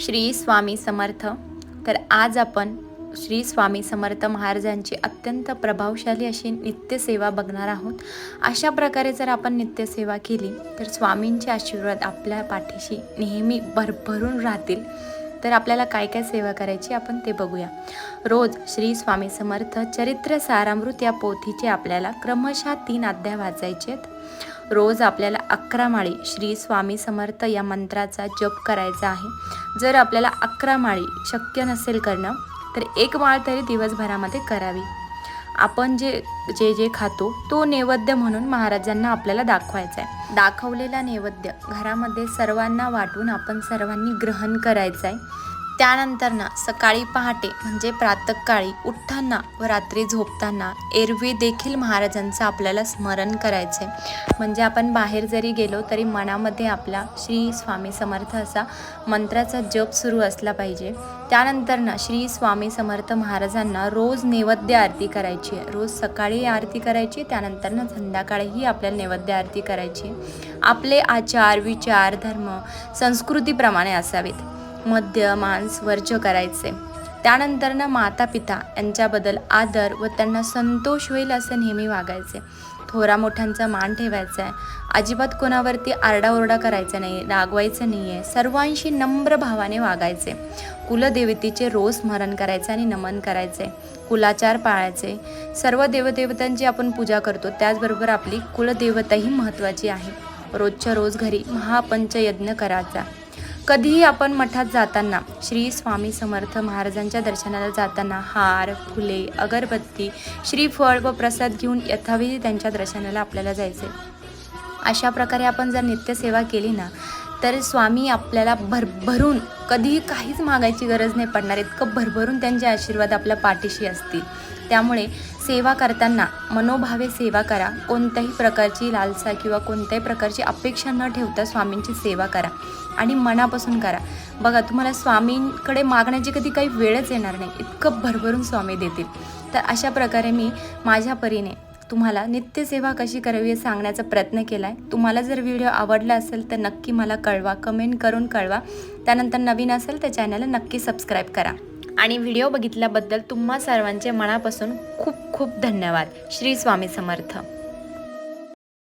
श्री स्वामी समर्थ. तर आज आपण श्री स्वामी समर्थ महाराजांची अत्यंत प्रभावशाली अशी नित्यसेवा बघणार आहोत. अशा प्रकारे जर आपण नित्यसेवा केली तर स्वामींचे आशीर्वाद आपल्या पाठीशी नेहमी भरभरून राहतील. तर आपल्याला काय काय सेवा करायची आपण ते बघूया. रोज श्री स्वामी समर्थ चरित्र सारामृत या पोथीचे आपल्याला क्रमशः तीन अध्याय वाचायचे आहेत. रोज आपल्याला अकरा माळी श्री स्वामी समर्थ या मंत्राचा जप करायचा आहे. जर आपल्याला अकरा माळी शक्य नसेल करणं तर एक माळ तरी दिवसभरामध्ये करावी. आपण जे जे जे खातो तो नैवेद्य म्हणून महाराजांना आपल्याला दाखवायचा आहे. दाखवलेला नैवेद्य घरामध्ये सर्वांना वाटून आपण सर्वांनी ग्रहण करायचं आहे. त्यानंतर ना सकाळी पहाटे म्हणजे प्रातःकाळी उठताना व रात्री झोपताना एरवी देखील महाराजांचं आपल्याला स्मरण करायचं. आहे म्हणजे आपण बाहेर जरी गेलो तरी मनामध्ये आपला श्री स्वामी समर्थ असा मंत्राचा जप सुरू असला पाहिजे. त्यानंतर ना श्री स्वामी समर्थ महाराजांना रोज नैवेद्य आरती करायची आहे. रोज सकाळी आरती करायची त्यानंतर ना संध्याकाळीही आपल्याला नैवेद्य आरती करायची आपले आचार विचार धर्म संस्कृतीप्रमाणे असावेत. मद्य मांस वर्ज्य करायचे. त्यानंतर ना माता पिता यांच्याबद्दल आदर व त्यांना संतोष होईल असं नेहमी वागायचे. थोरा मोठ्यांचा मान ठेवायचा आहे अजिबात कोणावरती आरडाओरडा करायचा नाही रागवायचं नाही आहे सर्वांशी नम्र भावाने वागायचे. कुलदेवतेचे रोज स्मरण करायचे आणि नमन करायचे. कुलाचार पाळायचे. सर्व देवदेवतांची आपण पूजा करतो त्याचबरोबर आपली कुलदेवताही महत्त्वाची आहे. रोजच्या रोज घरी महापंचयज्ञ करायचा. कधीही आपण मठात जाताना श्री स्वामी समर्थ महाराजांच्या दर्शनाला जाताना हार फुले अगरबत्ती श्रीफळ व प्रसाद घेऊन यथाविधी त्यांच्या दर्शनाला आपल्याला जायचे. अशा प्रकारे आपण जर नित्यसेवा केली ना तर स्वामी आपल्याला भरभरून कधीही काहीच मागायची गरज नाही पडणार. इतकं भरभरून त्यांचे आशीर्वाद आपल्या पाठीशी असतील. त्यामुळे सेवा करताना मनोभावे सेवा करा. कोणत्याही प्रकारची लालसा किंवा कोणत्याही प्रकारची अपेक्षा न ठेवता स्वामींची सेवा करा आणि मनापासून करा. बघा तुम्हाला स्वामींकडे मागण्याची कधी काही वेळच येणार नाही. इतकं भरभरून स्वामी देतील. तर अशा प्रकारे मी माझ्या परीने तुम्हाला नित्यसेवा कशी करावी हे सांगण्याचा प्रयत्न केला आहे तुम्हाला जर व्हिडिओ आवडला असेल तर नक्की मला कळवा कमेंट करून कळवा. त्यानंतर नवीन असेल तर चॅनलला नक्की सबस्क्राईब करा. आणि व्हिडिओ बघितल्याबद्दल तुम्हा सर्वांचे मनापासून खूप खूप धन्यवाद. श्री स्वामी समर्थ.